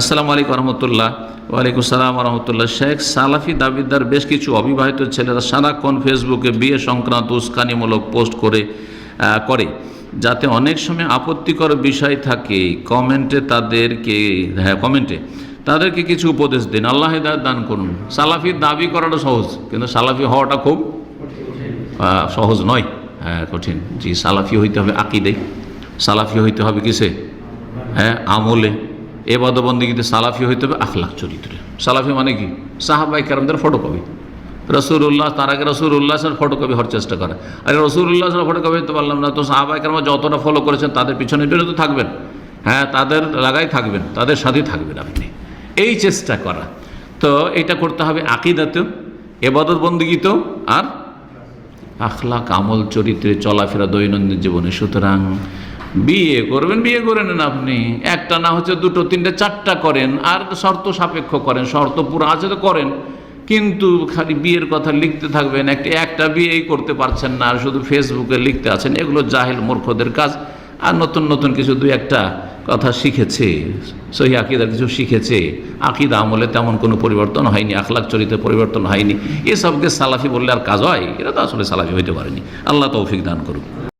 আসসালামু আলাইকুম রহমতুল্লাহ। ওয়ালাইকুম সালাম রহমতুল্লাহ। শেখ সালাফি দাবিদার বেশ কিছু অবিবাহিত ছেলেরা সারাক্ষণ ফেসবুকে বিয়ে সংক্রান্ত উস্কানিমূলক পোস্ট করে করে, যাতে অনেক সময় আপত্তিকর বিষয় থাকে। কমেন্টে তাদেরকে হ্যাঁ কমেন্টে তাদেরকে কিছু উপদেশ দিন। আল্লাহ হেদায়ত দান করুন। সালাফি দাবি করাটা সহজ, কিন্তু সালাফি হওয়াটা খুব সহজ নয়। হ্যাঁ কঠিন। জি, সালাফি হইতে হবে আকিদে। সালাফি হইতে হবে কিসে? হ্যাঁ আমলে। এবাদবন্দিগিতে সালাফি হইতে হবে, আখলাখ চরিত্রে। সালাফি মানে কি? সাহাবাই কারামদের ফটোকপি। রসুল্লাহ তার আগে রসুর রসুল্লাহ ফটোকপি হওয়ার চেষ্টা করে। আরে রসুল্লাহ ফটোকপি হতে পারলাম না, তো সাহাবাই কারাম যতটা ফলো করেছেন, তাদের পিছনে বেরোতে থাকবেন। হ্যাঁ তাদের লাগাই থাকবেন, তাদের সাথেই থাকবেন আপনি। এই চেষ্টা করা। তো এটা করতে হবে আকিদাতেও এবাদত বন্দিগিতেও আর আখলাক আমল চরিত্রে চলাফেরা দৈনন্দিন জীবনে। সুতরাং বিয়ে করবেন, বিয়ে করে নেন আপনি। একটা না হচ্ছে দুটো, তিনটে, চারটা করেন, আর শর্ত সাপেক্ষ করেন, শর্ত পুরো আছে তো করেন। কিন্তু খালি বিয়ের কথা লিখতে থাকবেন, একটা একটা বিয়েই করতে পারছেন না, আর শুধু ফেসবুকে লিখতে আছেন, এগুলো জাহেল মূর্খদের কাজ। আর নতুন নতুন কিছু দুই, একটা কথা শিখেছে, সহি আকিদার কিছু শিখেছে। আকিদা আমলে তেমন কোনো পরিবর্তন হয়নি, আখলাক চরিত্রে পরিবর্তন হয়নি। এসবকে সালাফি বললে আর কাজ হয়? এরা তো আসলে সালাফি হইতে পারেনি। আল্লাহ তৌফিক দান করুক।